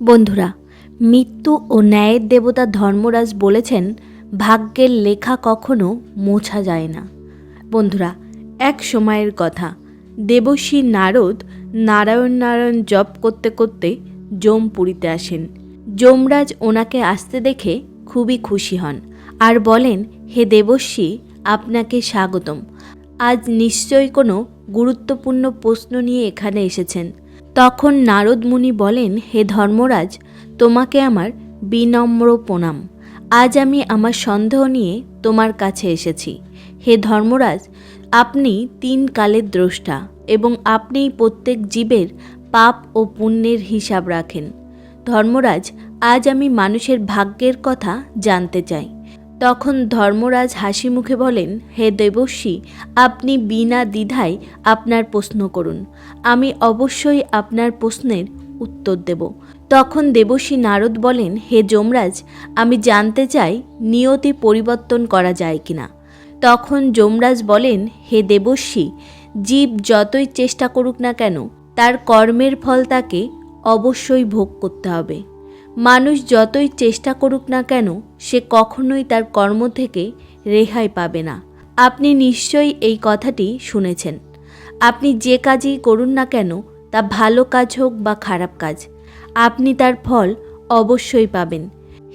বন্ধুরা, মৃত্যু ও ন্যায়ের দেবতা ধর্মরাজ বলেছেন, ভাগ্যের লেখা কখনো মোছা যায় না। বন্ধুরা, এক সময়ের কথা দেবশ্রী নারদ নারায়ণ নারায়ণ জপ করতে করতে জমপুরীতে আসেন। যমরাজ ওনাকে আসতে দেখে খুবই খুশি হন আর বলেন, হে দেবশ্রী আপনাকে স্বাগতম। আজ নিশ্চয়ই কোনো গুরুত্বপূর্ণ প্রশ্ন নিয়ে এখানে এসেছেন। তখন নারদ মুনি বলেন, হে ধর্মরাজ, তোমাকে আমার বিনম্র প্রণাম। আজ আমি আমার সন্দেহ নিয়ে তোমার কাছে এসেছি। হে ধর্মরাজ, আপনি তিন কালের দ্রষ্টা এবং আপনিই প্রত্যেক জীবের পাপ ও পুণ্যের হিসাব রাখেন। ধর্মরাজ, আজ আমি মানুষের ভাগ্যের কথা জানতে চাই। তখন ধর্মরাজ হাসি মুখে বলেন, হে দেবশ্রী আপনি বিনা দ্বিধায় আপনার প্রশ্ন করুন। আমি অবশ্যই আপনার প্রশ্নের উত্তর দেব। তখন দেবশ্রী নারদ বলেন, হে যমরাজ, আমি জানতে চাই নিয়তি পরিবর্তন করা যায় কিনা? তখন যমরাজ বলেন, হে দেবশ্রী জীব যতই চেষ্টা করুক না কেন, তার কর্মের ফল তাকে অবশ্যই ভোগ করতে হবে। মানুষ যতই চেষ্টা করুক না কেন, সে কখনোই তার কর্ম থেকে রেহাই পাবে না। আপনি নিশ্চয়ই এই কথাটি শুনেছেন। আপনি যে কাজই করুন না কেন, তা ভালো কাজ হোক বা খারাপ কাজ, আপনি তার ফল অবশ্যই পাবেন।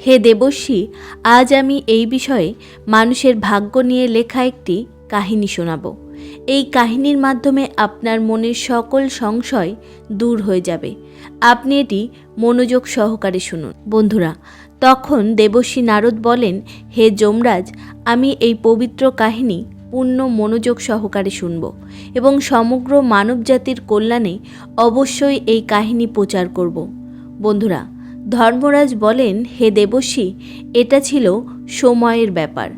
হে দেবশ্রী আজ আমি এই বিষয়ে মানুষের ভাগ্য নিয়ে লেখা একটি কাহিনী শোনাব। এই কাহিনীর মাধ্যমে আপনার মনের সকল সংশয় দূর হয়ে যাবে। আপনি এটি মনোযোগ সহকারে শুনুন। বন্ধুরা, তখন দেবশ্রী নারদ বলেন, হে যমরাজ, আমি এই পবিত্র কাহিনী পূর্ণ মনোযোগ সহকারে শুনব এবং সমগ্র মানবজাতির কল্যাণে অবশ্যই এই কাহিনী প্রচার করব। বন্ধুরা, ধর্মরাজ বলেন, হে দেবশ্রী, এটা ছিল সময়ের ব্যাপার।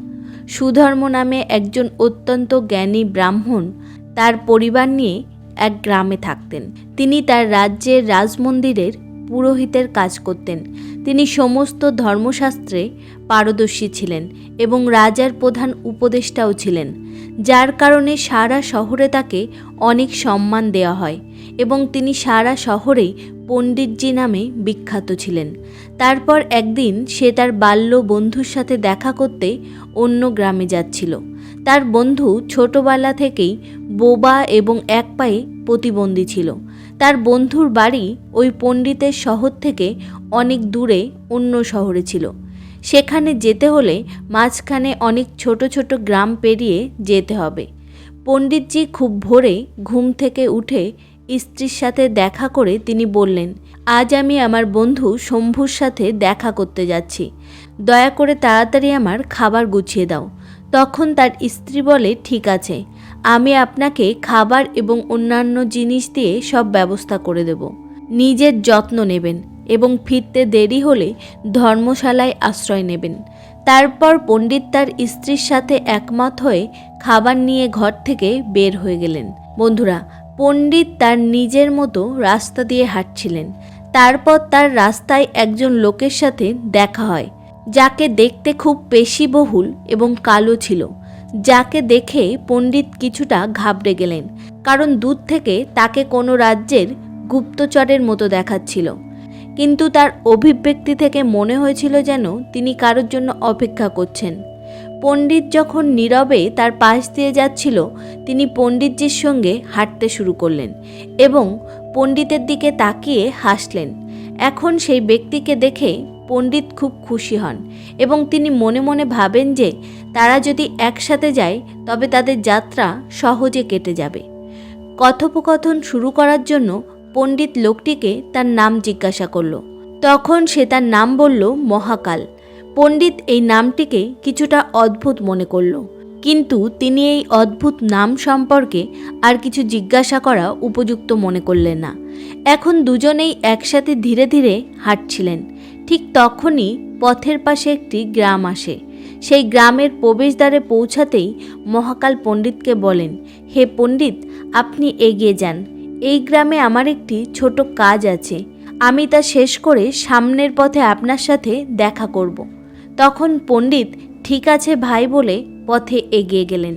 সুধর্ম নামে একজন অত্যন্ত জ্ঞানী ব্রাহ্মণ তার পরিবার নিয়ে এক গ্রামে থাকতেন। তিনি তার রাজ্যের রাজমন্দিরের পুরোহিতের কাজ করতেন। তিনি সমস্ত ধর্মশাস্ত্রে পারদর্শী ছিলেন এবং রাজার প্রধান উপদেষ্টাও ছিলেন, যার কারণে সারা শহরে তাকে অনেক সম্মান দেওয়া হয় এবং তিনি সারা শহরেই পণ্ডিতজি নামে বিখ্যাত ছিলেন। তারপর একদিন সে তার বাল্য বন্ধুর সাথে দেখা করতে অন্য গ্রামে যাচ্ছিল। তার বন্ধু ছোটবেলা থেকেই বোবা এবং এক পায়ে প্রতিবন্ধী ছিল। তার বন্ধুর বাড়ি ওই পণ্ডিতের শহর থেকে অনেক দূরে অন্য শহরে ছিল। সেখানে যেতে হলে মাঝখানে অনেক ছোট ছোট গ্রাম পেরিয়ে যেতে হবে। পণ্ডিতজি খুব ভোরে ঘুম থেকে উঠে স্ত্রীর সাথে দেখা করে তিনি বললেন, আজ আমি আমার বন্ধু শম্ভুর সাথে দেখা করতে যাচ্ছি। দয়া করে তাড়াতাড়ি আমার খাবার গুছিয়ে দাও। তখন তার স্ত্রী বলে, ঠিক আছে, আমি আপনাকে খাবার এবং অন্যান্য জিনিস দিয়ে সব ব্যবস্থা করে দেব। নিজের যত্ন নেবেন এবং ফিরতে দেরি হলে ধর্মশালায় আশ্রয় নেবেন। তারপর পণ্ডিত তার স্ত্রীর সাথে একমত হয়ে খাবার নিয়ে ঘর থেকে বের হয়ে গেলেন। বন্ধুরা পণ্ডিত তার নিজের মতো রাস্তা দিয়ে হাঁটছিলেন। তারপর তার রাস্তায় একজন লোকের সাথে দেখা হয়, যাকে দেখতে খুব পেশিবহুল এবং কালো ছিল, যাকে দেখে পণ্ডিত কিছুটা ঘাবড়ে গেলেন, কারণ দূর থেকে তাকে কোনো রাজ্যের গুপ্তচরের মতো দেখাচ্ছিল। কিন্তু তার অভিব্যক্তি থেকে মনে হয়েছিল যেন তিনি কারোর জন্য অপেক্ষা করছেন। পণ্ডিত যখন নীরবে তার পাশ দিয়ে যাচ্ছিল, তিনি পণ্ডিতজির সঙ্গে হাঁটতে শুরু করলেন এবং পণ্ডিতের দিকে তাকিয়ে হাসলেন। এখন সেই ব্যক্তিকে দেখে পণ্ডিত খুব খুশি হন এবং তিনি মনে মনে ভাবেন যে, তারা যদি একসাথে যায়, তবে তাদের যাত্রা সহজে কেটে যাবে। কথোপকথন শুরু করার জন্য পণ্ডিত লোকটিকে তার নাম জিজ্ঞাসা করল। তখন সে তার নাম বলল, মহাকাল। পণ্ডিত এই নামটিকে কিছুটা অদ্ভুত মনে করল। কিন্তু তিনি এই অদ্ভুত নাম সম্পর্কে আর কিছু জিজ্ঞাসা করা উপযুক্ত মনে করলেন না। এখন দুজনেই একসাথে ধীরে ধীরে হাঁটছিলেন। ঠিক তখনই পথের পাশে একটি গ্রাম আসে। সেই গ্রামের প্রবেশদ্বারে পৌঁছাতেই মহাকাল পণ্ডিতকে বলেন, হে পণ্ডিত, আপনি এগিয়ে যান। এই গ্রামে আমার একটি ছোট কাজ আছে। আমি তা শেষ করে সামনের পথে আপনার সাথে দেখা করব। তখন পণ্ডিত ঠিক আছে ভাই বলে পথে এগিয়ে গেলেন।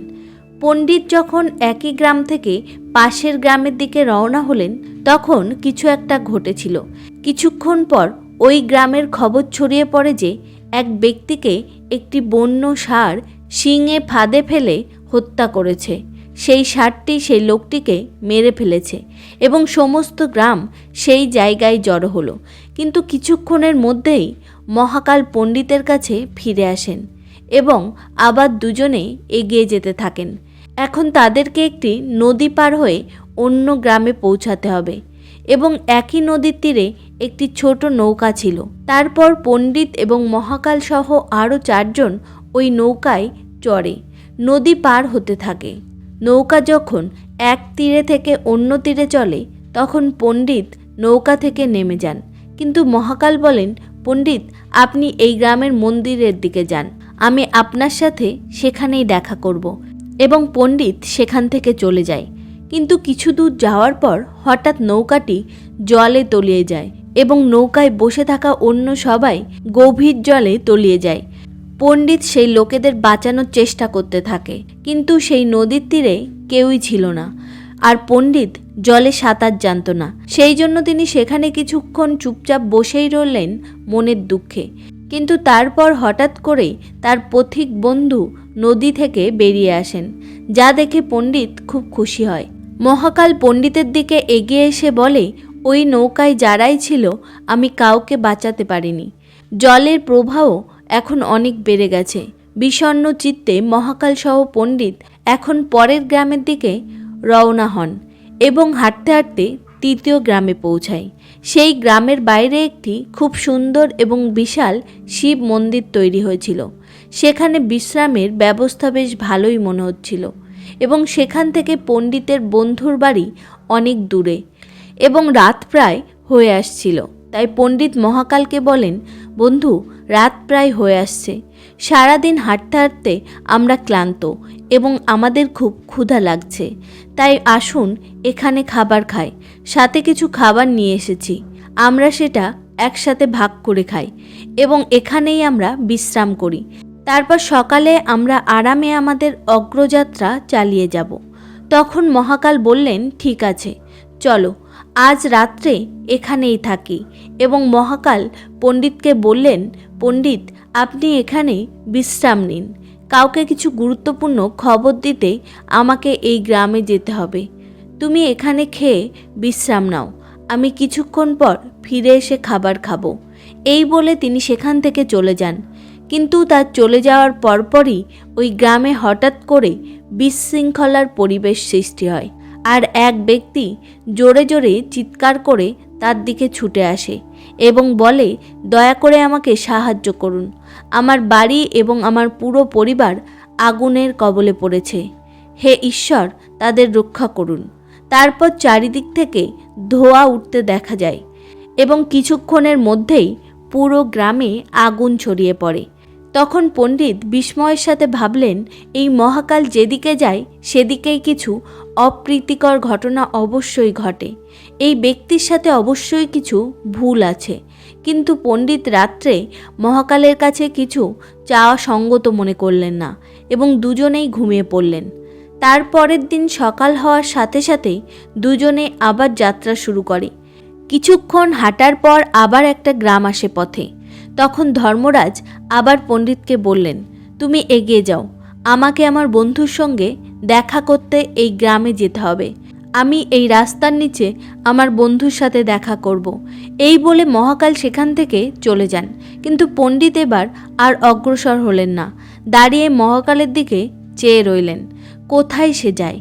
পণ্ডিত যখন একই গ্রাম থেকে পাশের গ্রামের দিকে রওনা হলেন, তখন কিছু একটা ঘটেছিল। কিছুক্ষণ পর ওই গ্রামের খবর ছড়িয়ে পড়ে যে, এক ব্যক্তিকে একটি বন্য ষাঁড় শিঙে ফাঁদে ফেলে হত্যা করেছে। সেই ষাঁড়টি সেই লোকটিকে মেরে ফেলেছে এবং সমস্ত গ্রাম সেই জায়গায় জড়ো হলো। কিন্তু কিছুক্ষণের মধ্যেই মহাকাল পণ্ডিতের কাছে ফিরে আসেন এবং আবার দুজনে এগিয়ে যেতে থাকেন। এখন তাদেরকে একটি নদী পার হয়ে অন্য গ্রামে পৌঁছাতে হবে এবং একই নদীর তীরে একটি ছোট নৌকা ছিল। তারপর পণ্ডিত এবং মহাকাল সহ আরও চারজন ওই নৌকায় চড়ে, নদী পার হতে থাকে। নৌকা যখন এক তীরে থেকে অন্য তীরে চলে, তখন পণ্ডিত নৌকা থেকে নেমে যান। কিন্তু মহাকাল বলেন, পণ্ডিত আপনি এই গ্রামের মন্দিরের দিকে যান। আমি আপনার সাথে সেখানেই দেখা করব এবং পণ্ডিত সেখান থেকে চলে যায়। কিন্তু কিছু দূর যাওয়ার পর হঠাৎ নৌকাটি জলে তলিয়ে যায় এবং নৌকায় বসে থাকা অন্য সবাই গভীর জলে তলিয়ে যায়। পণ্ডিত সেই লোকেদের বাঁচানোর চেষ্টা করতে থাকে, কিন্তু সেই নদীর তীরে কেউই ছিল না। আর পণ্ডিত জলে সাঁতার জানত না। সেই জন্য তিনি সেখানে কিছুক্ষণ চুপচাপ বসেই রইলেন মনের দুঃখে। কিন্তু তারপর হঠাৎ করেই তার পথিক বন্ধু নদী থেকে বেরিয়ে আসেন, যা দেখে পণ্ডিত খুব খুশি হয়। মহাকাল পণ্ডিতের দিকে এগিয়ে এসে বলে, ওই নৌকায় যারাই ছিল, আমি কাউকে বাঁচাতে পারিনি। জলের প্রবাহ এখন অনেক বেড়ে গেছে। বিষণ্ণ চিত্তে মহাকাল সহ পণ্ডিত এখন পরের গ্রামের দিকে রওনা হন। এবং হাঁটতে হাঁটতে তৃতীয় গ্রামে পৌঁছায়। সেই গ্রামের বাইরে একটি খুব সুন্দর এবং বিশাল শিব মন্দির তৈরি হয়েছিল। সেখানে বিশ্রামের ব্যবস্থা বেশ ভালোই মনে হচ্ছিল এবং সেখান থেকে পণ্ডিতের বন্ধুর বাড়ি অনেক দূরে এবং রাত প্রায় হয়ে আসছিল। তাই পণ্ডিত মহাকালকে বলেন, বন্ধু, রাত প্রায় হয়ে আসছে। সারাদিন হাঁটতে হাঁটতে আমরা ক্লান্ত এবং আমাদের খুব ক্ষুধা লাগছে। তাই আসুন, এখানে খাবার খাই। সাথে কিছু খাবার নিয়ে এসেছি। আমরা সেটা একসাথে ভাগ করে খাই এবং এখানেই আমরা বিশ্রাম করি। তারপর সকালে আমরা আরামে আমাদের অগ্রযাত্রা চালিয়ে যাব। তখন মহাকাল বললেন, ঠিক আছে, চলো, আজ রাত্রে এখানেই থাকি। এবং মহাকাল পণ্ডিতকে বললেন, পণ্ডিত আপনি এখানে বিশ্রাম নিন। কাউকে কিছু গুরুত্বপূর্ণ খবর দিতে আমাকে এই গ্রামে যেতে হবে। তুমি এখানে খেয়ে বিশ্রাম নাও। আমি কিছুক্ষণ পর ফিরে এসে খাবার খাব। এই বলে তিনি সেখান থেকে চলে যান। কিন্তু তার চলে যাওয়ার পরপরই ওই গ্রামে হঠাৎ করে বিশৃঙ্খলার পরিবেশ সৃষ্টি হয় আর এক ব্যক্তি জোরে জোরে চিৎকার করে তার দিকে ছুটে আসে এবং বলে, দয়া করে আমাকে সাহায্য করুন। আমার বাড়ি এবং আমার পুরো পরিবার আগুনের কবলে পড়েছে। হে ঈশ্বর, তাদের রক্ষা করুন। তারপর চারিদিক থেকে ধোঁয়া উঠতে দেখা যায় এবং কিছুক্ষণের মধ্যেই পুরো গ্রামে আগুন ছড়িয়ে পড়ে। তখন পণ্ডিত বিস্ময়ের সাথে ভাবলেন, এই মহাকাল যেদিকে যায়, সেদিকেই কিছু অপ্রীতিকর ঘটনা অবশ্যই ঘটে। এই ব্যক্তির সাথে অবশ্যই কিছু ভুল আছে। কিন্তু পণ্ডিত রাত্রে মহাকালের কাছে কিছু চাওয়া সঙ্গত মনে করলেন না এবং দুজনেই ঘুমিয়ে পড়লেন। তার পরের দিন সকাল হওয়ার সাথে সাথেই দুজনে আবার যাত্রা শুরু করে। কিছুক্ষণ হাঁটার পর আবার একটা গ্রাম আসে পথে। তখন ধর্মরাজ আবার পণ্ডিতকে বললেন, তুমি এগিয়ে যাও। আমাকে আমার বন্ধুর সঙ্গে দেখা করতে এই গ্রামে যেতে হবে। আমি এই রাস্তার নিচে আমার বন্ধুর সাথে দেখা করব। এই বলে মহাকাল সেখান থেকে চলে যান। কিন্তু পণ্ডিত এবার আর অগ্রসর হলেন না। দাঁড়িয়ে মহাকালের দিকে চেয়ে রইলেন, কোথায় সে যায়,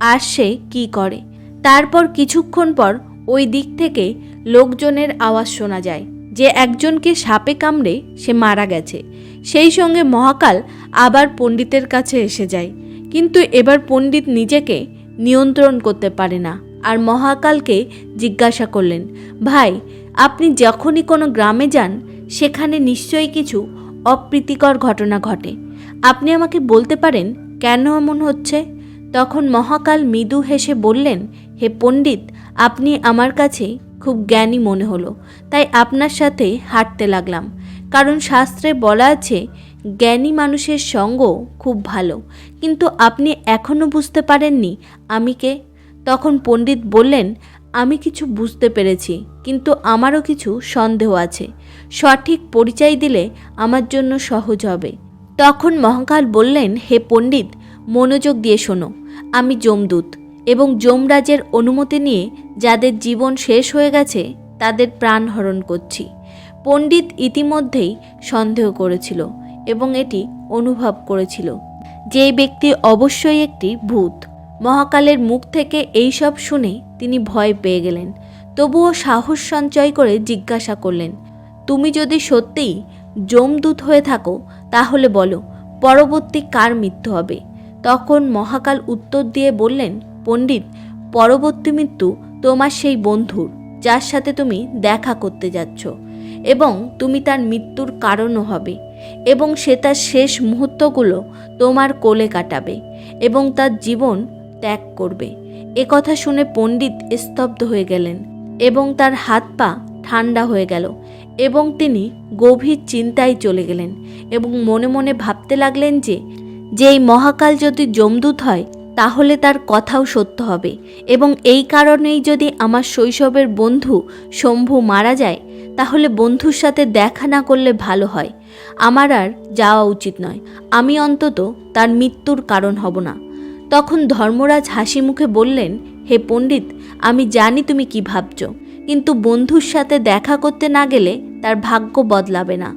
আর সে কী করে? তারপর কিছুক্ষণ পর ওই দিক থেকে লোকজনের আওয়াজ শোনা যায়, যে একজনকে সাপে কামড়ে সে মারা গেছে। সেই সঙ্গে মহাকাল আবার পণ্ডিতের কাছে এসে যায়। কিন্তু এবার পণ্ডিত নিজেকে নিয়ন্ত্রণ করতে পারে না। আর মহাকালকে জিজ্ঞাসা করলেন, ভাই, আপনি যখনই কোনো গ্রামে যান, সেখানে নিশ্চয়ই কিছু অপ্রীতিকর ঘটনা ঘটে। আপনি আমাকে বলতে পারেন কেন এমন হচ্ছে? তখন মহাকাল মৃদু হেসে বললেন, হে পণ্ডিত, আপনি আমার কাছে খুব জ্ঞানী মনে হলো, তাই আপনার সাথে হাঁটতে লাগলাম। কারণ শাস্ত্রে বলা আছে জ্ঞানী মানুষের সঙ্গ খুব ভালো। কিন্তু আপনি এখনও বুঝতে পারেননি আমি কে। তখন পণ্ডিত বললেন, আমি কিছু বুঝতে পেরেছি, কিন্তু আমারও কিছু সন্দেহ আছে। সঠিক পরিচয় দিলে আমার জন্য সহজ হবে। তখন মহাকাল বললেন, হে পণ্ডিত, মনোযোগ দিয়ে শোনো। আমি যমদূত এবং যমরাজের অনুমতি নিয়ে যাদের জীবন শেষ হয়ে গেছে, তাদের প্রাণ হরণ করছি। পণ্ডিত ইতিমধ্যেই সন্দেহ করেছিল। এবং এটি অনুভব করেছিল। যে ব্যক্তি অবশ্যই একটি ভূত। মহাকালের মুখ থেকে এইসব শুনে তিনি ভয় পেয়ে গেলেন। তবুও সাহস সঞ্চয় করে জিজ্ঞাসা করলেন, তুমি যদি সত্যিই যমদূত হয়ে থাকো, তাহলে বলো, পরবর্তী কার মৃত্যু হবে? তখন মহাকাল উত্তর দিয়ে বললেন, পণ্ডিত, পরবর্তী মৃত্যু তোমার সেই বন্ধুর, যার সাথে তুমি দেখা করতে যাচ্ছ, এবং তুমি তার মৃত্যুর কারণও হবে। এবং সে তার শেষ মুহূর্তগুলো তোমার কোলে কাটাবে এবং তার জীবন ত্যাগ করবে। এ কথা শুনে পণ্ডিত স্তব্ধ হয়ে গেলেন এবং তার হাত পা ঠান্ডা হয়ে গেল এবং তিনি গভীর চিন্তায় চলে গেলেন এবং মনে মনে ভাবতে লাগলেন যে যে এই মহাকাল যদি যমদূত হয়, তাহলে তার কথাও সত্য হবে এবং এই কারণেই যদি আমার শৈশবের বন্ধু শম্ভু মারা যায় তাহলে বন্ধুর সাথে দেখা না করলে ভালো হয়। আমার আর যাওয়া উচিত নয়। আমি অন্তত তার মৃত্যুর কারণ হব না। তখন ধর্মরাজ হাসি মুখে বললেন, হে পণ্ডিত, আমি জানি তুমি কি ভাবছ। কিন্তু বন্ধুর সাথে দেখা করতে না গেলে তার ভাগ্য বদলাবে না।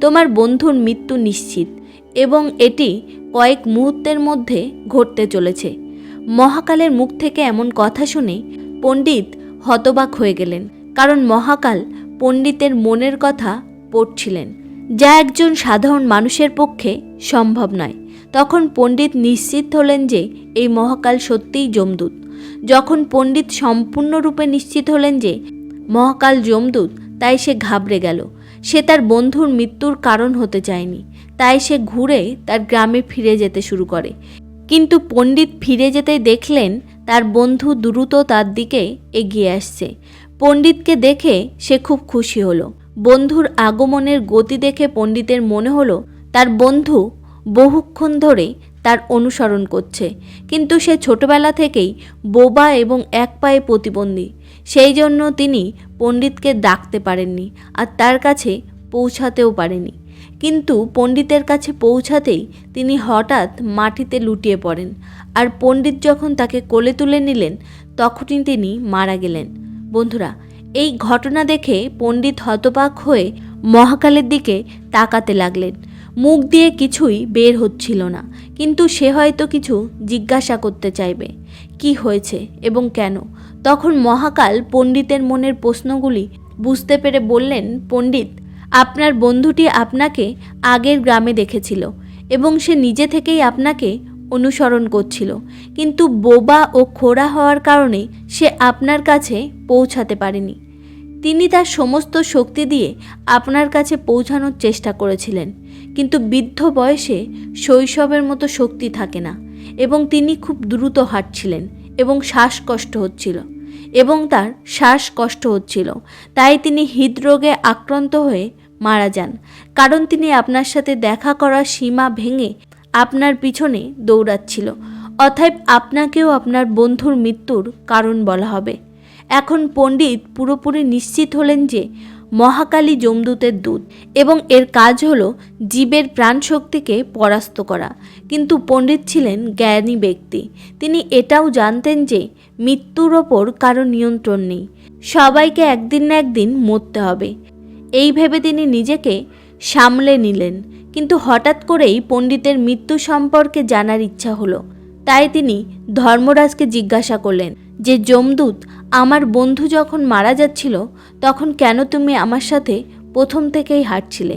তোমার বন্ধুর মৃত্যু নিশ্চিত এবং এটি কয়েক মুহূর্তের মধ্যে ঘটতে চলেছে। মহাকালের মুখ থেকে এমন কথা শুনে পণ্ডিত হতবাক হয়ে গেলেন। কারণ মহাকাল পণ্ডিতের মনের কথা পড়ছিলেন। যা একজন সাধারণ মানুষের পক্ষে সম্ভব নয়। তখন পণ্ডিত নিশ্চিত হলেন যে এই মহাকাল সত্যিই যমদূত। যখন পণ্ডিত সম্পূর্ণরূপে নিশ্চিত হলেন যে মহাকাল যমদূত, তাই সে ঘাবড়ে গেল। সে তার বন্ধুর মৃত্যুর কারণ হতে চায়নি। তাই সে ঘুরে তার গ্রামে ফিরে যেতে শুরু করে। কিন্তু পণ্ডিত ফিরে যেতেই দেখলেন, তার বন্ধু দ্রুত তার দিকে এগিয়ে আসছে। পণ্ডিতকে দেখে সে খুব খুশি হলো। বন্ধুর আগমনের গতি দেখে পণ্ডিতের মনে হলো, তার বন্ধু বহুক্ষণ ধরে তার অনুসরণ করছে। কিন্তু সে ছোটবেলা থেকেই বোবা এবং এক পায়ে প্রতিবন্ধী। সেই জন্য তিনি পণ্ডিতকে ডাকতে পারেননি আর তার কাছে পৌঁছাতেও পারেনি। কিন্তু পণ্ডিতের কাছে পৌঁছাতেই তিনি হঠাৎ মাটিতে লুটিয়ে পড়েন। আর পণ্ডিত যখন তাকে কোলে তুলে নিলেন, তখনই তিনি মারা গেলেন। বন্ধুরা, এই ঘটনা দেখে পণ্ডিত হতবাক হয়ে মহাকালের দিকে তাকাতে লাগলেন। মুখ দিয়ে কিছুই বের হচ্ছিল না, কিন্তু সে হয়তো কিছু জিজ্ঞাসা করতে চাইবে, কি হয়েছে এবং কেন? তখন মহাকাল পণ্ডিতের মনের প্রশ্নগুলি বুঝতে পেরে বললেন, পণ্ডিত, আপনার বন্ধুটি আপনাকে আগের গ্রামে দেখেছিল এবং সে নিজে থেকেই আপনাকে অনুসরণ করছিল। কিন্তু বোবা ও খোড়া হওয়ার কারণে সে আপনার কাছে পৌঁছাতে পারেনি। তিনি তার সমস্ত শক্তি দিয়ে আপনার কাছে পৌঁছানোর চেষ্টা করেছিলেন। কিন্তু বৃদ্ধ বয়সে শৈশবের মতো শক্তি থাকে না এবং তিনি খুব দ্রুত হাঁটছিলেন এবং শ্বাসকষ্ট হচ্ছিল এবং তার শ্বাসকষ্ট হচ্ছিল। তাই তিনি হৃদরোগে আক্রান্ত হয়ে মারা যান। কারণ তিনি আপনার সাথে দেখা করার সীমা ভেঙে আপনার পিছনে দৌড়াচ্ছিল। অতএব আপনাকেও আপনার বন্ধুর মৃত্যুর কারণ বলা হবে। এখন পণ্ডিত পুরোপুরি নিশ্চিত হলেন যে মহাকালী যমদূতের দূত এবং এর কাজ হল জীবের প্রাণশক্তিকে পরাস্ত করা। কিন্তু পণ্ডিত ছিলেন জ্ঞানী ব্যক্তি। তিনি এটাও জানতেন যে মৃত্যুর ওপর কারও নিয়ন্ত্রণ নেই। সবাইকে একদিন না একদিন মরতে হবে। এই ভেবে তিনি নিজেকে সামলে নিলেন। কিন্তু হঠাৎ করেই পণ্ডিতের মৃত্যু সম্পর্কে জানার ইচ্ছা হলো। তাই তিনি ধর্মরাজকে জিজ্ঞাসা করলেন যে, যমদূত, আমার বন্ধু যখন মারা যাচ্ছিল, তখন কেন তুমি আমার সাথে প্রথম থেকেই হাঁটছিলে?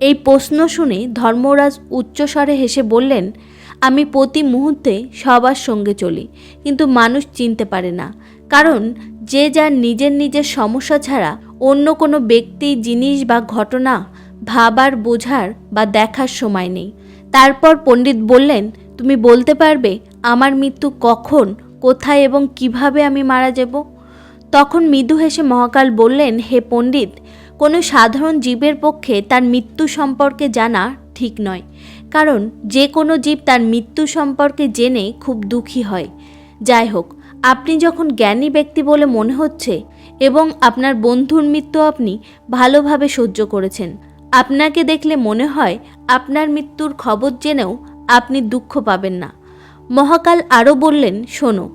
এই প্রশ্ন শুনে ধর্মরাজ উচ্চস্বরে হেসে বললেন, আমি প্রতি মুহূর্তে সবার সঙ্গে চলি, কিন্তু মানুষ চিনতে পারে না। কারণ যে যার নিজের নিজের সমস্যা ছাড়া অন্য কোনো ব্যক্তি, জিনিস বা ঘটনা ভাবার, বোঝার বা দেখার সময় নেই। তারপর পণ্ডিত বললেন, তুমি বলতে পারবে, আমার মৃত্যু কখন, কোথায় এবং কীভাবে আমি মারা যাব? তখন মৃদু হেসে মহাকাল বললেন, হে পণ্ডিত, কোনো সাধারণ জীবের পক্ষে তার মৃত্যু সম্পর্কে জানা ঠিক নয়। কারণ যে কোনো জীব তার মৃত্যু সম্পর্কে জেনে খুব দুঃখী হয়। যাই হোক, আপনি যখন জ্ঞানী ব্যক্তি বলে মনে হচ্ছে এবং আপনার বন্ধুর মৃত্যু আপনি ভালোভাবে সহ্য করেছেন আপনাকে দেখলে মনে হয় আপনার মৃত্যুর খবর জেনেও আপনি দুঃখ পাবেন না। মহাকাল আরও বললেন, শোনো,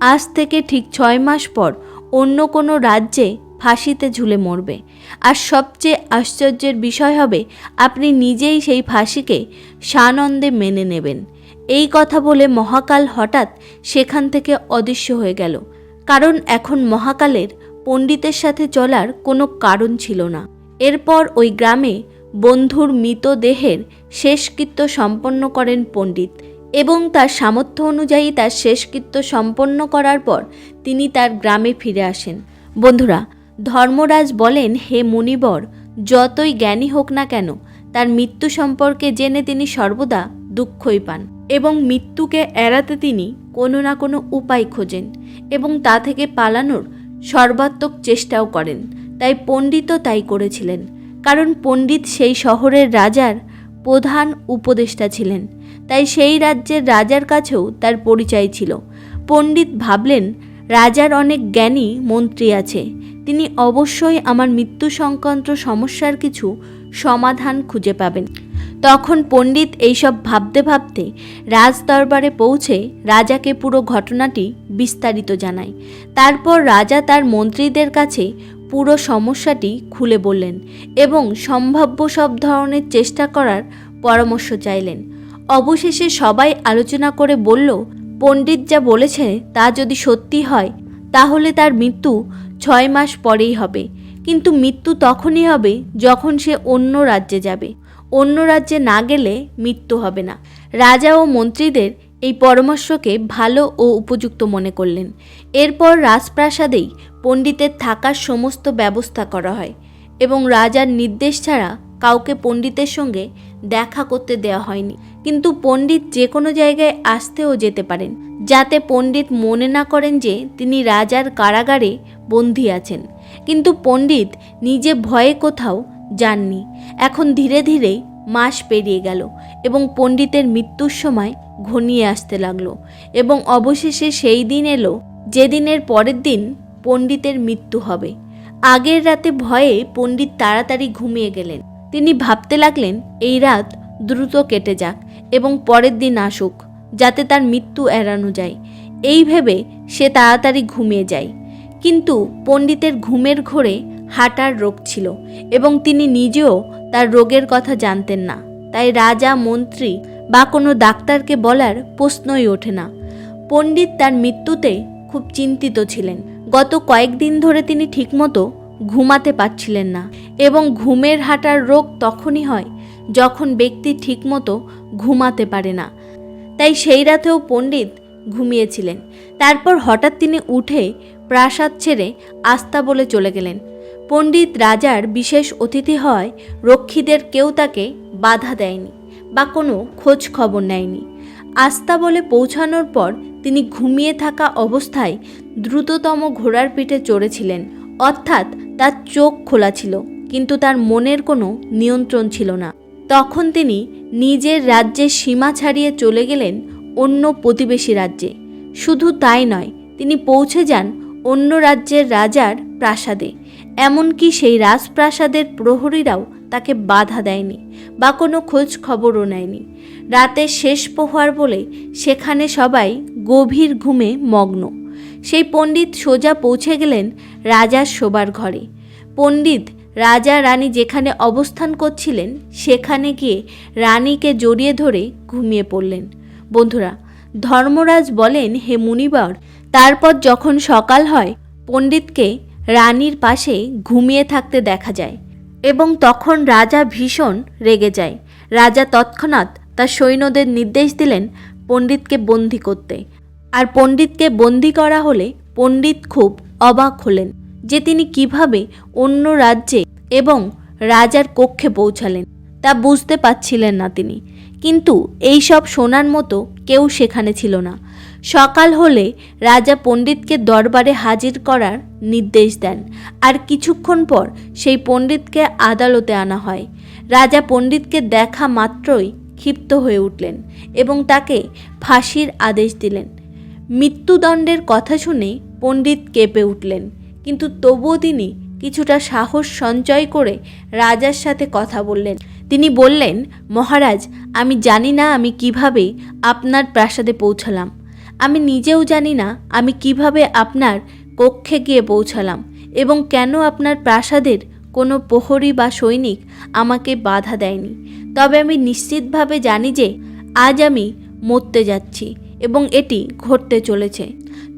আজ থেকে ঠিক ছয় মাস পর অন্য কোনো রাজ্যে ফাঁসিতে ঝুলে মরবে। আর সবচেয়ে আশ্চর্যের বিষয় হবে, আপনি নিজেই সেই ফাঁসিকে সানন্দে মেনে নেবেন। এই কথা বলে মহাকাল হঠাৎ সেখান থেকে অদৃশ্য হয়ে গেল। কারণ এখন মহাকালের পণ্ডিতের সাথে চলার কোনো কারণ ছিল না। এরপর ওই গ্রামে বন্ধুর মৃতদেহের শেষকৃত্য সম্পন্ন করেন পণ্ডিত এবং তার সামর্থ্য অনুযায়ী তার শেষকৃত্য সম্পন্ন করার পর তিনি তার গ্রামে ফিরে আসেন। বন্ধুরা, ধর্মরাজ বলেন, হে মুনিবর, যতই জ্ঞানী হোক না কেন, তার মৃত্যু সম্পর্কে জেনে তিনি সর্বদা দুঃখই পান এবং মৃত্যুকে এড়াতে তিনি কোনো না কোনো উপায় খোঁজেন এবং তা থেকে পালানোর সর্বাত্মক চেষ্টাও করেন। তাই পণ্ডিতও তাই করেছিলেন। কারণ পণ্ডিত সেই শহরের রাজার প্রধান উপদেষ্টা ছিলেন। তাই সেই রাজ্যের রাজার কাছেও তার পরিচয় ছিল। পণ্ডিত ভাবলেন, রাজার অনেক জ্ঞানী মন্ত্রী আছে। তিনি অবশ্যই আমার মৃত্যু সংক্রান্ত সমস্যার কিছু সমাধান খুঁজে পাবেন। তখন পণ্ডিত এইসব ভাবতে ভাবতে রাজ দরবারে পৌঁছে রাজাকে পুরো ঘটনাটি বিস্তারিত জানায়। তারপর রাজা তার মন্ত্রীদের কাছে পুরো সমস্যাটি খুলে বললেন এবং সম্ভাব্য সব ধরনের চেষ্টা করার পরামর্শ চাইলেন। অবশেষে সবাই আলোচনা করে বলল, পণ্ডিত যা বলেছে তা যদি সত্যি হয়, তাহলে তার মৃত্যু ছয় মাস পরেই হবে। কিন্তু মৃত্যু তখনই হবে যখন সে অন্য রাজ্যে যাবে। অন্য রাজ্যে না গেলে মৃত্যু হবে না। রাজা ও মন্ত্রীদের এই পরামর্শকে ভালো ও উপযুক্ত মনে করলেন। এরপর রাজপ্রাসাদেই পণ্ডিতের থাকার সমস্ত ব্যবস্থা করা হয় এবং রাজার নির্দেশ ছাড়া কাউকে পণ্ডিতের সঙ্গে দেখা করতে দেওয়া হয়নি। কিন্তু পণ্ডিত যে কোনো জায়গায় আসতেও যেতে পারেন, যাতে পণ্ডিত মনে না করেন যে তিনি রাজার কারাগারে বন্দী আছেন। কিন্তু পণ্ডিত নিজে ভয়ে কোথাও যাননি। এখন ধীরে ধীরে মাস পেরিয়ে গেল এবং পণ্ডিতের মৃত্যুর সময় ঘনিয়ে আসতে লাগল এবং অবশেষে সেই দিন এলো যেদিনের পরের দিন পণ্ডিতের মৃত্যু হবে। আগের রাতে ভয়ে পণ্ডিত তাড়াতাড়ি ঘুমিয়ে গেলেন। তিনি ভাবতে লাগলেন, এই রাত দ্রুত কেটে যাক এবং পরের দিন আসুক, যাতে তার মৃত্যু এড়ানো যায়। এই ভেবে সে তাড়াতাড়ি ঘুমিয়ে যায়। কিন্তু পণ্ডিতের ঘুমের ঘোরে হাঁটার রোগ ছিল এবং তিনি নিজেও তার রোগের কথা জানতেন না। তাই রাজা, মন্ত্রী বা কোনো ডাক্তারকে বলার প্রশ্নই ওঠে না। পণ্ডিত তার মৃত্যুতে খুব চিন্তিত ছিলেন। গত কয়েকদিন ধরে তিনি ঠিকমতো ঘুমাতে পারছিলেন না এবং ঘুমের হাঁটার রোগ তখনই হয় যখন ব্যক্তি ঠিকমতো ঘুমাতে পারে না। তাই সেই রাতেও পণ্ডিত ঘুমিয়েছিলেন। তারপর হঠাৎ তিনি উঠে প্রাসাদ ছেড়ে আস্তা বলে চলে গেলেন। পণ্ডিত রাজার বিশেষ অতিথি হয়, রক্ষীদের কেউ তাকে বাধা দেয়নি বা কোনো খোঁজ খবর নেয়নি। আস্তা বলে পৌঁছানোর পর তিনি ঘুমিয়ে থাকা অবস্থায় দ্রুততম ঘোড়ার পিঠে চড়েছিলেন। অর্থাৎ তার চোখ খোলা ছিল, কিন্তু তার মনের কোনো নিয়ন্ত্রণ ছিল না। তখন তিনি নিজের রাজ্যের সীমা ছাড়িয়ে চলে গেলেন অন্য প্রতিবেশী রাজ্যে। শুধু তাই নয়, তিনি পৌঁছে যান অন্য রাজ্যের রাজার প্রাসাদে। এমনকি সেই রাজপ্রাসাদের প্রহরীরাও তাকে বাধা দেয়নি বা কোনো খোঁজ খবরও নেয়নি। রাতের শেষ প্রহার বলে সেখানে সবাই গভীর ঘুমে মগ্ন। সেই পণ্ডিত সোজা পৌঁছে গেলেন রাজার শোবার ঘরে। পণ্ডিত রাজা রানী যেখানে অবস্থান করছিলেন, সেখানে গিয়ে রানীকে জড়িয়ে ধরে ঘুমিয়ে পড়লেন। বন্ধুরা, ধর্মরাজ বলেন, হে মুনিবর, তারপর যখন সকাল হয়, পণ্ডিতকে রানীর পাশে ঘুমিয়ে থাকতে দেখা যায় এবং তখন রাজা ভীষণ রেগে যায়। রাজা তৎক্ষণাৎ তার সৈন্যদের নির্দেশ দিলেন পণ্ডিতকে বন্দি করতে। আর পণ্ডিতকে বন্দি করা হলে পণ্ডিত খুব অবাক হলেন যে তিনি কীভাবে অন্য রাজ্যে এবং রাজার কক্ষে পৌঁছালেন, তা বুঝতে পারছিলেন না তিনি। কিন্তু এই সব শোনার মতো কেউ সেখানে ছিল না। সকাল হলে রাজা পণ্ডিতকে দরবারে হাজির করার নির্দেশ দেন। আর কিছুক্ষণ পর সেই পণ্ডিতকে আদালতে আনা হয়। রাজা পণ্ডিতকে দেখা মাত্রই ক্ষিপ্ত হয়ে উঠলেন এবং তাকে ফাঁসির আদেশ দিলেন। মৃত্যুদণ্ডের কথা শুনে পণ্ডিত কেঁপে উঠলেন। কিন্তু তবুও তিনি কিছুটা সাহস সঞ্চয় করে রাজার সাথে কথা বললেন। তিনি বললেন, মহারাজ, আমি জানি না আমি কীভাবে আপনার প্রাসাদে পৌঁছালাম। আমি নিজেও জানি না আমি কীভাবে আপনার কক্ষে গিয়ে পৌঁছালাম এবং কেন আপনার প্রাসাদের কোনো প্রহরী বা সৈনিক আমাকে বাধা দেয়নি। তবে আমি নিশ্চিতভাবে জানি যে আজ আমি মরতে যাচ্ছি এবং এটি ঘটতে চলেছে।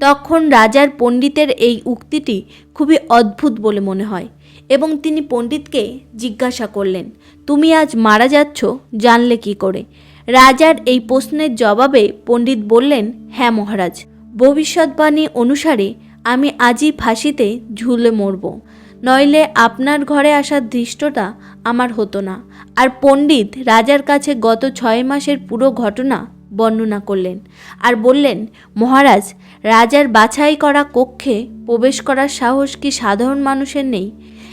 তখন রাজার পণ্ডিতের এই উক্তিটি খুবই অদ্ভুত বলে মনে হয় এবং তিনি পণ্ডিতকে জিজ্ঞাসা করলেন, তুমি আজ মারা যাচ্ছ, জানলে কি করে? রাজার এই প্রশ্নের জবাবে পণ্ডিত বললেন হ্যাঁ মহারাজ ভবিষ্যৎবাণী অনুসারে আমি আজই ফাঁসিতে ঝুলে মরব। নইলে আপনার ঘরে আসার দৃষ্টটা আমার হতো না। আর পণ্ডিত রাজার কাছে গত ছয় মাসের পুরো ঘটনা বর্ণনা করলেন আর বললেন, মহারাজ, রাজার বাছাই করা কক্ষে প্রবেশ করার সাহস কি সাধারণ মানুষের নেই?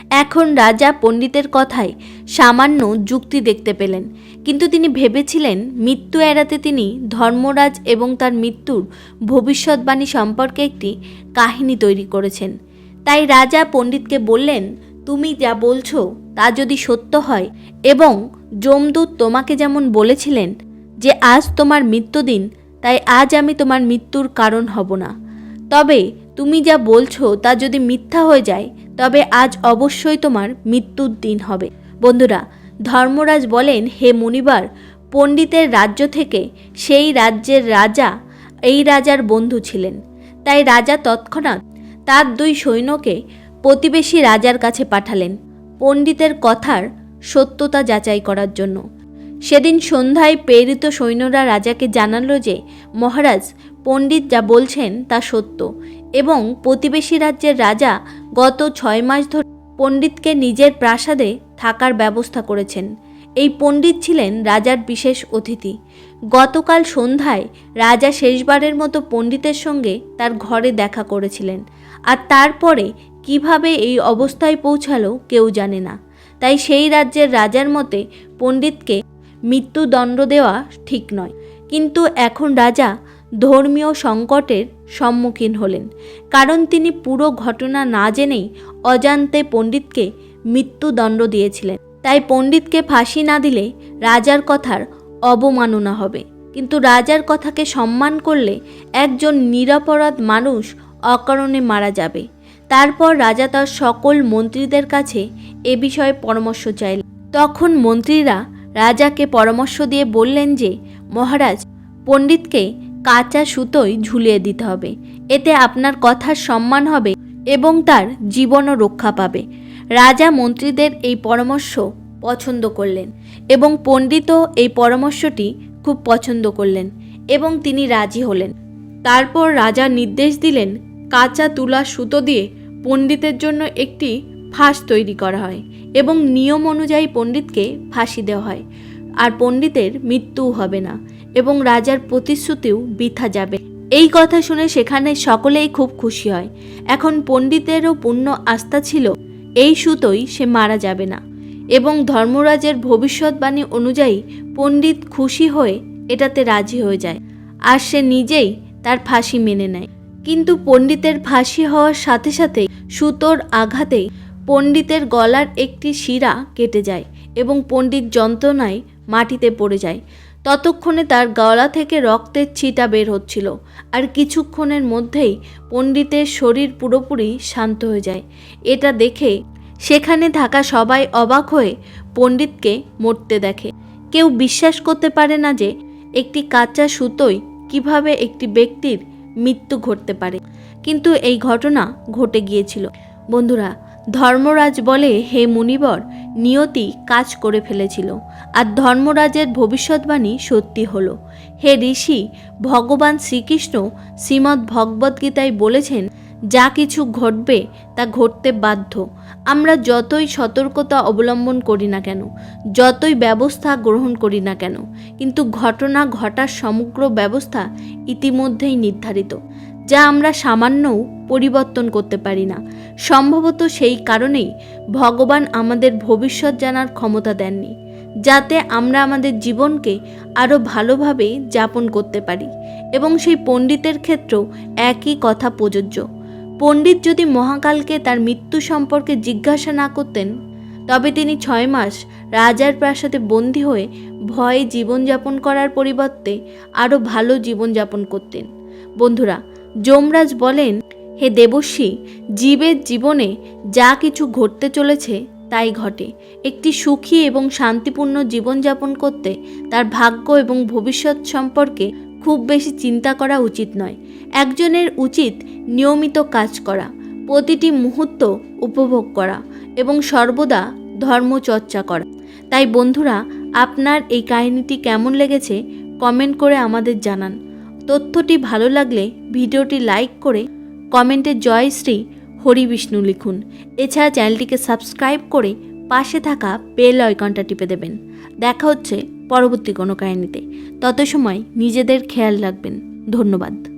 এখন রাজা পণ্ডিতের কথায় সামান্য যুক্তি দেখতে পেলেন। কিন্তু তিনি ভেবেছিলেন মৃত্যু এড়াতে তিনি ধর্মরাজ এবং তার মৃত্যুর ভবিষ্যৎবাণী সম্পর্কে একটি কাহিনী তৈরি করেছেন। তাই রাজা পণ্ডিতকে বললেন, তুমি যা বলছো তা যদি সত্য হয় এবং যমদূত তোমাকে যেমন বলেছিলেন যে আজ তোমার মৃত্যুদিন, তাই আজ আমি তোমার মৃত্যুর কারণ হব না। তবে তুমি যা বলছো তা যদি মিথ্যা হয়ে যায় তবে আজ অবশ্যই তোমার মৃত্যুর দিন হবে। বন্ধুরা, ধর্মরাজ বলেন, হে মুনিবার, পণ্ডিতের রাজ্য থেকে সেই রাজ্যের রাজা এই রাজার বন্ধু ছিলেন। তাই রাজা তৎক্ষণাৎ তার দুই সৈন্যকে প্রতিবেশী রাজার কাছে পাঠালেন পণ্ডিতের কথার সত্যতা যাচাই করার জন্য। সেদিন সন্ধ্যায় প্রেরিত সৈন্যরা রাজাকে জানালো যে, মহারাজ, পণ্ডিত যা বলছেন তা সত্য। এবং প্রতিবেশী রাজ্যের রাজা গত ছয় মাস ধরে পণ্ডিতকে নিজের প্রাসাদে থাকার ব্যবস্থা করেছেন। এই পণ্ডিত ছিলেন রাজার বিশেষ অতিথি। গতকাল সন্ধ্যায় রাজা শেষবারের মতো পণ্ডিতের সঙ্গে তার ঘরে দেখা করেছিলেন। আর তারপরে কীভাবে এই অবস্থায় পৌঁছালো কেউ জানে না। তাই সেই রাজ্যের রাজার মতে পণ্ডিতকে মৃত্যুদণ্ড দেওয়া ঠিক নয়। কিন্তু এখন রাজা ধর্মীয় সংকটের সম্মুখীন হলেন। কারণ তিনি পুরো ঘটনা না জেনেই অজান্তে পণ্ডিতকে মৃত্যুদণ্ড দিয়েছিলেন। তাই পণ্ডিতকে ফাঁসি না দিলে রাজার কথার অবমাননা হবে। কিন্তু রাজার কথাকে সম্মান করলে একজন নিরাপরাধ মানুষ অকারণে মারা যাবে। তারপর রাজা তার সকল মন্ত্রীদের কাছে এ বিষয়ে পরামর্শ চাইলেন। তখন মন্ত্রীরা রাজাকে পরামর্শ দিয়ে বললেন যে, মহারাজ, পণ্ডিতকে কাঁচা সুতোয় ঝুলিয়ে দিতে হবে। এতে আপনার কথার সম্মান হবে এবং তার জীবনও রক্ষা পাবে। রাজা মন্ত্রীদের এই পরামর্শ পছন্দ করলেন এবং পণ্ডিতও এই পরামর্শটি খুব পছন্দ করলেন এবং তিনি রাজি হলেন। তারপর রাজা নির্দেশ দিলেন কাঁচা তুলা সুতো দিয়ে পণ্ডিতের জন্য একটি ফাঁস তৈরি করা হয় এবং নিয়ম অনুযায়ী পণ্ডিতকে ফাঁসি দেওয়া হয়। আর পণ্ডিতের মৃত্যুও হবে না। এবং রাজার প্রতিশ্রুতিও বৃথা যাবে। এই কথা শুনে সেখানে সকলেই খুব খুশি হয়। এখন পণ্ডিতেরও পূর্ণ আস্থা ছিল, এই সুতোই সে মারা যাবে না। এবং ধর্মরাজের ভবিষ্যৎবাণী অনুযায়ী পণ্ডিত খুশি হয়ে এটাতে রাজি হয়ে যায়। আর সে নিজেই তার ফাঁসি মেনে নেয়। কিন্তু পণ্ডিতের ফাঁসি হওয়ার সাথে সাথে সুতোর আঘাতে পণ্ডিতের গলার একটি শিরা কেটে যায় এবং পণ্ডিত যন্ত্রণায় মাটিতে পড়ে যায়। ততক্ষণে তার গলা থেকে রক্তের ছিটা বের হচ্ছিল, আর কিছুক্ষণের মধ্যেই পণ্ডিতের শরীর পুরোপুরি শান্ত হয়ে যায়। এটা দেখে সেখানে থাকা সবাই অবাক হয়ে পণ্ডিতকে মরতে দেখে। কেউ বিশ্বাস করতে পারে না যে একটি কাঁচা সুতোয় কীভাবে একটি ব্যক্তির মৃত্যু ঘটতে পারে। কিন্তু এই ঘটনা ঘটে গিয়েছিল। বন্ধুরা ধর্মরাজ বলে, হে মুনিবর, নিয়তি কাজ করে ফেলেছিল। আর ধর্মরাজের ভবিষ্যৎবাণী সত্যি হলো। হে ঋষি, ভগবান শ্রীকৃষ্ণ শ্রীমদ্ ভগবদ্গীতায় বলেছেন, যা কিছু ঘটবে, তা ঘটতে বাধ্য। আমরা যতই সতর্কতা অবলম্বন করি না কেন, যতই ব্যবস্থা গ্রহণ করি না কেন, কিন্তু ঘটনা ঘটার সমগ্র ব্যবস্থা ইতিমধ্যেই নির্ধারিত। যা আমরা সামান্যও পরিবর্তন করতে পারি না। সম্ভবত সেই কারণেই ভগবান আমাদের ভবিষ্যৎ জানার ক্ষমতা দেননি, যাতে আমরা আমাদের জীবনকে আরও ভালোভাবে যাপন করতে পারি এবং সেই পণ্ডিতের ক্ষেত্রেও একই কথা প্রযোজ্য। পণ্ডিত যদি মহাকালকে তার মৃত্যু সম্পর্কে জিজ্ঞাসা না করতেন, তবে তিনি ছয় মাস রাজার প্রাসাদে বন্দী হয়ে ভয়ে জীবনযাপন করার পরিবর্তে আরও ভালো জীবনযাপন করতেন। বন্ধুরা যমরাজ বলেন, হে দেবশ্রী জীবের জীবনে যা কিছু ঘটতে চলেছে তাই ঘটে। একটি সুখী এবং শান্তিপূর্ণ জীবনযাপন করতে তার ভাগ্য এবং ভবিষ্যৎ সম্পর্কে খুব বেশি চিন্তা করা উচিত নয়। একজনের উচিত নিয়মিত কাজ করা, প্রতিটি মুহূর্ত উপভোগ করা এবং সর্বদা ধর্মচর্চা করা। তাই বন্ধুরা, আপনার এই কাহিনীটি কেমন লেগেছে কমেন্ট করে আমাদের জানান। তথ্যটি ভালো লাগলে ভিডিওটি লাইক করে কমেন্টে জয় শ্রী হরি বিষ্ণু লিখুন। এছাড়া চ্যানেলটিকে সাবস্ক্রাইব করে পাশে থাকা বেল আইকনটা টিপে দেবেন। দেখা হচ্ছে পরবর্তী কোনো কাহিনীতে। তত সময় নিজেদের খেয়াল রাখবেন। ধন্যবাদ।